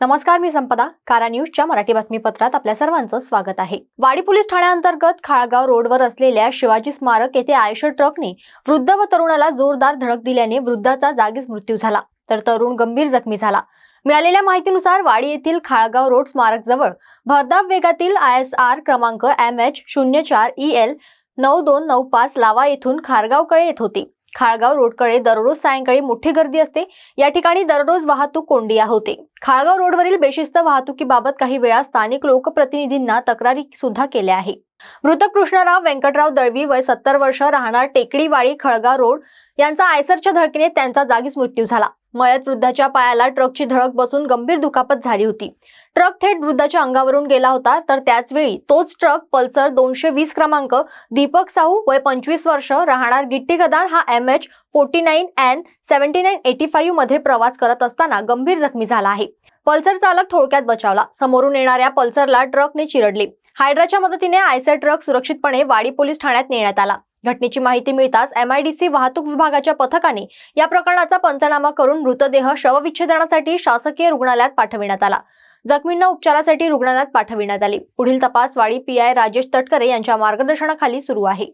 नमस्कार मी संपदा. कारा न्यूजच्या मराठी बातमीपत्रात आपल्या सर्वांचं स्वागत आहे. वाडी पोलीस ठाण्याअंतर्गत खाळगाव रोडवर असलेल्या शिवाजी स्मारक येथे आयशर ट्रकने वृद्ध व तरुणाला जोरदार धडक दिल्याने वृद्धाचा जागीच मृत्यू झाला तर तरुण गंभीर जखमी झाला. मिळालेल्या माहितीनुसार वाडी येथील खाळगाव रोड स्मारक जवळ भरधाव वेगातील आय एस आर क्रमांक एम एच शून्य चार ई एल नऊ दोन नऊ पाच लावा येथून खारगावकडे येत होती. खाळगाव रोडकडे दररोज सायंकाळी मोठी गर्दी असते. या ठिकाणी दररोज वाहतूक कोंडिया होते खाळगाव रोडवरील बेशिस्त वाहतुकीबाबत काही वेळा स्थानिक लोकप्रतिनिधींना तक्रारी सुद्धा केल्या आहे मृत कृष्णराव व्यंकटराव दळवी वय सत्तर वर्ष राहणार टेकडीवाडी खळगाव रोड यांचा आयसरच्या धडकीने त्यांचा जागीच मृत्यू झाला. मयत वृद्धाच्या पायाला ट्रकची धडक बसून गंभीर दुखापत झाली होती. ट्रक थेट वृद्धाच्या अंगावरून गेला होता तर त्याचवेळी तोच ट्रक पल्सर दोनशे वीस क्रमांक दीपक साहू वय पंचवीस वर्ष राहणार गिट्टी गदान हा M H forty nine N seventy nine eighty फाईव्हमध्ये प्रवास करत असताना गंभीर जखमी झाला आहे. पल्सर चालक थोडक्यात बचावला. समोरून येणाऱ्या पल्सरला ट्रकने चिरडली. हायड्राच्या मदतीने आयसर ट्रक सुरक्षितपणे वाडी पोलीस ठाण्यात नेण्यात आला. घटनेची माहिती मिळताच एमआयडीसी वाहतूक विभागाच्या पथकाने या प्रकरणाचा पंचनामा करून मृतदेह शवविच्छेदनासाठी शासकीय रुग्णालयात पाठविण्यात आला. जखमींना उपचारासाठी रुग्णालयात पाठविण्यात आले. पुढील तपास वाडी पीआय राजेश तटकरे यांच्या मार्गदर्शनाखाली सुरू आहे.